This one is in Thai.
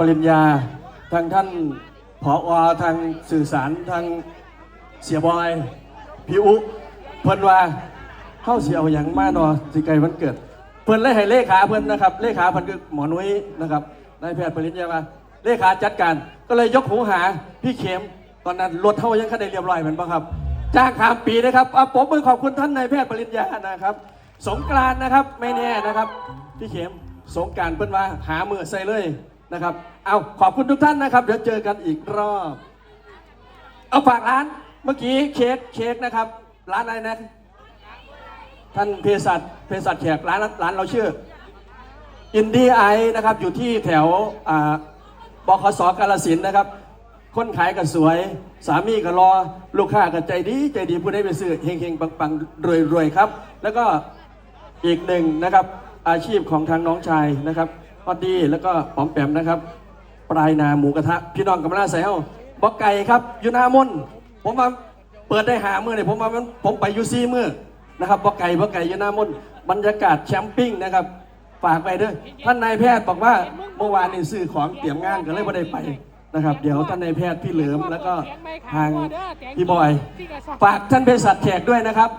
ปริญญา ทางท่านผออทางสื่อสารทางเสียบอย พี่อุเพิ่นว่าเข้าเสียเอาอย่างมากนอสิไกลวันเกิด เพิ่นเลยให้เลขาเพิ่นนะครับ เลขาเพิ่นคือหมอนุ้ยนะครับนายแพทย์ปริญญามาเลขาจัดการ ก็เลยยกหูหาพี่เข็มตอนนั้นรถเท่ายังคันได้เรียบร้อยเหมือนปะครับจ้างขามปีนะครับอะผมมือขอบคุณท่านนายแพทย์ปริญญานะครับ สงกรานนะครับไม่แน่นะครับ พี่เข็มสงการเพิ่นว่าหาเมื่อใส่เลย นะครับ เอาขอบคุณทุกท่านนะครับ เดี๋ยวเจอกันอีกรอบ เอาฝากร้านเมื่อกี้เค้กเค้กนะครับ ร้านอะไรนะ ท่านเภสัชเภสัชแขกร้านร้านเราชื่ออินดี้ไอนะครับ อยู่ที่แถวบขสกาลสินนะครับ คนขายก็สวย สามีก็รอ ลูกค้าก็ใจดี ใจดีผู้ได้ไปซื้อเฮงเฮงปังปังรวยรวยครับ แล้วก็อีกหนึ่งนะครับอาชีพของทางน้องชายนะครับ พอดีแล้วก็ปอมแปมนะครับ ปลายนาหมูกระทะ พี่น้องกำลังใส่เฮ้าบอกไก่ครับอยู่หน้ามนผมมาเปิดได้หามือเนี่ยผมมามันผมไปยูซี่มือนะครับบอกไก่บอกไก่อยู่หน้ามนบรรยากาศแชมปิ้งนะครับฝากไปเด้อท่านนายแพทย์บอกว่าเมื่อวานนี่ซื้อของเตรียมงานก็เลยไม่ได้ไปนะครับ เดี๋ยวท่านนายแพทย์พี่เหลิมแล้วก็ทางพี่บอย ฝากท่านเภสัชแขกด้วยนะครับ